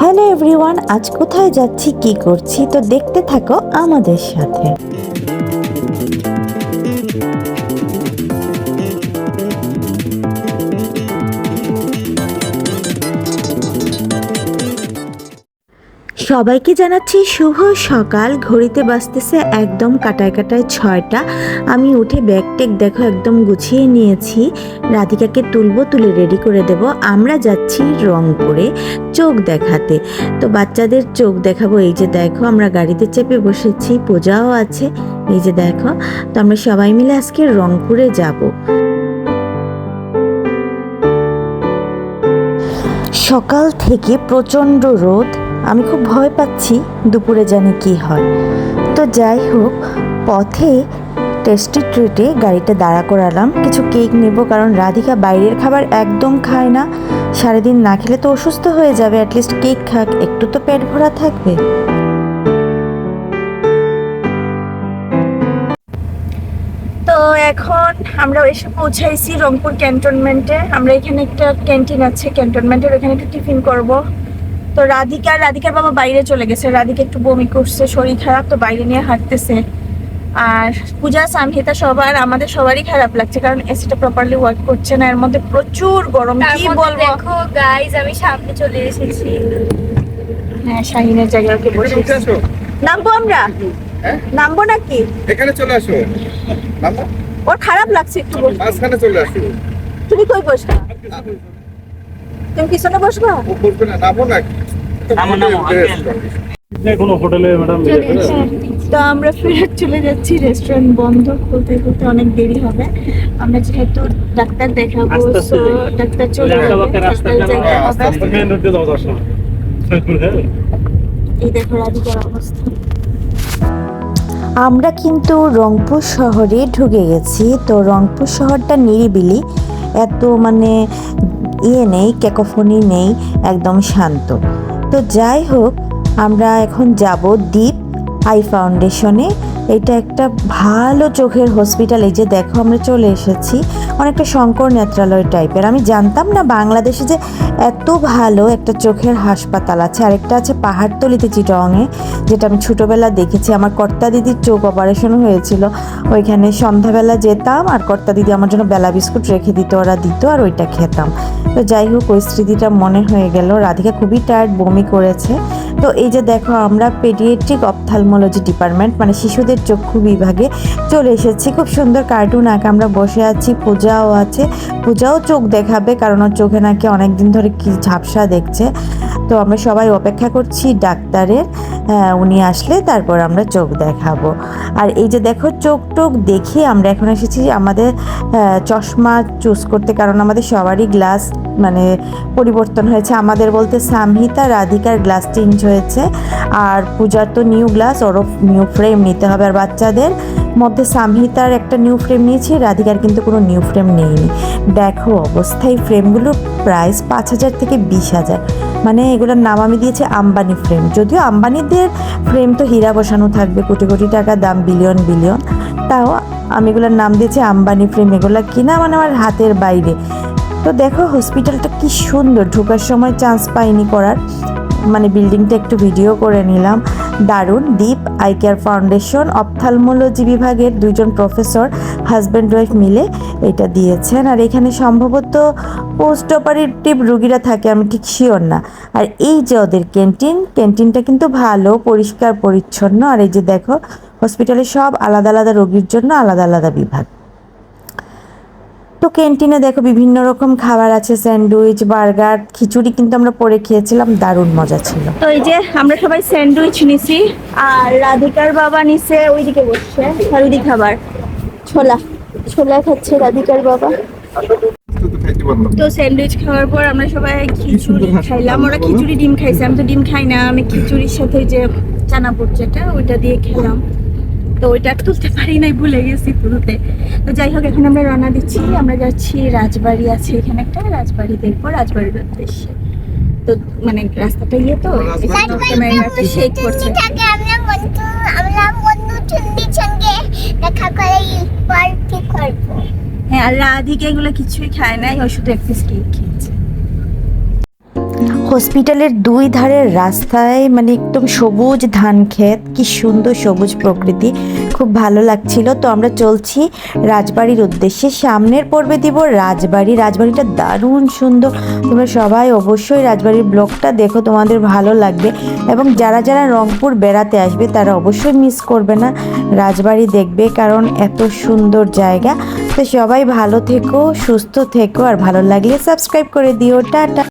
Hello everyone আজ কোথায় যাচ্ছি কি করছি তো দেখতে থাকো আমাদের সাথে। সবাইকে জানাচ্ছি শুভ সকাল। ঘড়িতে বাজতেছে একদম কাটায় কাটায় ছয়টা। আমি উঠে ব্যাগ টেক দেখো একদম গুছিয়ে নিয়েছি। রাধিকাকে তুলবো, তুলে রেডি করে দেব। আমরা যাচ্ছি রংপুরে চোখ দেখাতে। তো বাচ্চাদের চোখ দেখাবো। এই যে দেখো, আমরা গাড়িতে চেপে বসেছি, পূজাও আছে। এই যে দেখো, তো আমরা সবাই মিলে আজকে রংপুরে যাব। সকাল থেকে প্রচণ্ড রোদ। আমি খুব ভয় পাচ্ছি দুপুরে জানি কি হয়। তো যাই হোক, পথে টেস্টি ট্রিটে গাড়িটা দাঁড়া করালাম। কিছু কেক নেব কারণ রাধিকা বাইরের খাবার একদম খায় না। সারাদিন না খেলে তো অসুস্থ হয়ে যাবে অ্যাটলিস্ট কেক খাক, একটু তো পেট ভরা থাকবে। তো এখন আমরা এসে পৌঁছাইছি রংপুর ক্যান্টনমেন্টে। আমরা এখানে একটা ক্যান্টিন আছে, ক্যান্টনমেন্টের ওখানে একটু টিফিন করব। তো রাধিকা রাধিকার বাবা বাইরে চলে গেছে। রাধিকা একটু বমি করছে শরীর খারাপ তো বাইরে নিয়ে হাঁটতেছে। আর পূজা সামহিতা সবার আমাদের সবারই খারাপ লাগছে কারণ এসিটা প্রপারলি ওয়ার্ক করছে না। এর মধ্যে প্রচুর গরম কি বলব? দেখো গাইজ আমি সামনে চলে এসেছি। হ্যাঁ শাহিনের জায়গায় ওকে বসে নামবো আমরা? হ্যাঁ? নামবো নাকি? এখানে চলে আসো। নামো ওর খারাপ লাগছে একটু বসে। মাঝখানে চলে আসো। তুমি কই বসবা? তুমি পিছনে বসবা? ও বলবে না নামো না নামো, নামো, কোনো হোটেলে ম্যাডাম তো আমরা ফেরত চলে যাচ্ছি রেস্টুরেন্ট বন্ধ খুলতে খুলতে অনেক দেরি হবে। আমরা যেহেতু ডাক্তার দেখাবো। ডাক্তার চলে হ্যাঁ? এই দেখো রাধিকার অবস্থা। আমরা কিন্তু রংপুর শহরে ঢুকে গেছি তো রংপুর শহরটা নিরিবিলি। এত মানে ইয়ে নেই ক্যাকোফোনি নেই, একদম শান্ত। তো যাই হোক, আমরা এখন যাব দ্বীপ আই ফাউন্ডেশনে। এটা একটা ভালো চোখের হসপিটাল এই যে দেখো আমরা চলে এসেছি। অনেকটা শঙ্কর নেত্রালয় টাইপের আমি জানতাম না বাংলাদেশে যে এত ভালো একটা চোখের হাসপাতাল আছে। আরেকটা আছে পাহাড়তলিতে চিটংয়ে, যেটা আমি ছোটোবেলা দেখেছি। আমার কর্তা দিদির চোখ অপারেশন হয়েছিল। ওইখানে সন্ধ্যাবেলা যেতাম আর কর্তা দিদি আমার জন্য বেলা বিস্কুট রেখে দিত, ওরা দিত আর ওইটা খেতাম। তো যাই হোক, ওই স্মৃতিটা মনে হয়ে গেল। রাধিকা খুবই টায়ার্ড বমি করেছে। তো এই যে দেখো, আমরা পেডিয়েট্রিক অপথালমোলজি ডিপার্টমেন্ট মানে শিশুদের চক্ষু বিভাগে চলে এসেছি। খুব সুন্দর কার্টুন আঁকা আমরা বসে আছি, পূজাও আছে। পূজাও চোখ দেখাবে কারণ ওর চোখে নাকি অনেকদিন ধরে কি ঝাপসা দেখছে। তো আমরা সবাই অপেক্ষা করছি ডাক্তারের। উনি আসলে তারপর আমরা চোখ দেখাবো। আর এই যে দেখো চোখ টোক দেখে আমরা এখন এসেছি আমাদের আহ, চশমা চুজ করতে কারণ আমাদের সবারই গ্লাস মানে পরিবর্তন হয়েছে। আমাদের বলতে সামহিতা রাধিকার গ্লাস চেঞ্জ হয়েছে। আর পূজার তো নিউ গ্লাস ওরও নিউ ফ্রেম নিতে হবে। আর বাচ্চাদের মধ্যে সামহিতার একটা নিউ ফ্রেম নিয়েছি রাধিকার কিন্তু কোনো নিউ ফ্রেম নেইনি দেখো অবস্থায় ফ্রেমগুলোর প্রাইস পাঁচ হাজার থেকে বিশ হাজার। মানে এগুলোর নাম আমি দিয়েছি আম্বানি ফ্রেম যদিও আম্বানিদের ফ্রেম তো হীরা বসানো থাকবে, কোটি কোটি টাকা দাম বিলিয়ন বিলিয়ন তাও আমি এগুলোর নাম দিয়েছি আম্বানি ফ্রেম এগুলো কিনা মানে আমার হাতের বাইরে। তো দেখো হসপিটালটা কি সুন্দর। ঢোকার সময় চান্স পাইনি করার। মানে বিল্ডিংটা একটু ভিডিও করে নিলাম। দারুণ দীপ আই কেয়ার ফাউন্ডেশন অপথালমোলজি বিভাগের দুজন প্রফেসর হাজব্যান্ড ওয়াইফ মিলে এটা দিয়েছেন। আর এখানে সম্ভবত পোস্ট অপারেটিভ রুগীরা থাকে, আমি ঠিক শিওর না। আর এই যে ওদের ক্যান্টিন ক্যান্টিনটা কিন্তু ভালো, পরিষ্কার, পরিচ্ছন্ন। আর এই যে দেখো হসপিটালে সব আলাদা আলাদা রোগীর জন্য আলাদা আলাদা বিভাগ। তো ক্যান্টিনে দেখো বিভিন্ন রকম খাবার আছে স্যান্ডউইচ বার্গার খিচুড়ি কিন্তু আমরা পরে খেয়েছিলাম, দারুণ মজা ছিল। তো এই যে আমরা সবাই স্যান্ডউইচ নিছি, আর রাধিকার বাবা নিছে ওইদিকে বসছে হেলদি খাবার। ছোলা ছোলা খাচ্ছে রাধিকার বাবা। তো স্যান্ডউইচ খাওয়ার পর আমরা সবাই খিচুড়ি খাইলাম। ওরা খিচুড়ি ডিম খাইছে, আমি তো ডিম খাই না, আমি খিচুড়ির সাথে যে চানা যেটা, ওইটা দিয়ে খেলাম। তো ওইটা তুলতে পারি নাই ভুলে গেছি তুলতে তো যাই হোক এখন আমরা রান্না দিচ্ছি। আমরা যাচ্ছি রাজবাড়ি আছে এখানে একটা রাজবাড়ি দেখব রাজবাড়ির উদ্দেশ্যে। তো মানে রাস্তাটা ইয়ে তো একটা শেক করছে। থাকে আমরা বন্ধু আমরা বন্ধু চুন্ডির সঙ্গে দেখা করে পার্টি করব। হ্যাঁ আর রাধিকা এগুলো কিছুই খায় নাই ও শুধু এক পিস কেক হসপিটালের দুই ধারের রাস্তায় মানে একদম সবুজ ধান ক্ষেত। কি সুন্দর সবুজ প্রকৃতি। খুব ভালো লাগছিল। তো আমরা চলছি রাজবাড়ির উদ্দেশ্যে। সামনের পর্বে দিব রাজবাড়ি। রাজবাড়িটা দারুণ সুন্দর। তোমরা সবাই অবশ্যই রাজবাড়ির ব্লগটা দেখো। তোমাদের ভালো লাগবে। এবং যারা যারা রংপুর বেড়াতে আসবে, তারা অবশ্যই মিস করবে না রাজবাড়ি দেখবে, কারণ এত সুন্দর জায়গা। তো সবাই ভালো থেকো, সুস্থ থেকো। আর ভালো লাগলে সাবস্ক্রাইব করে দিও। টাটা।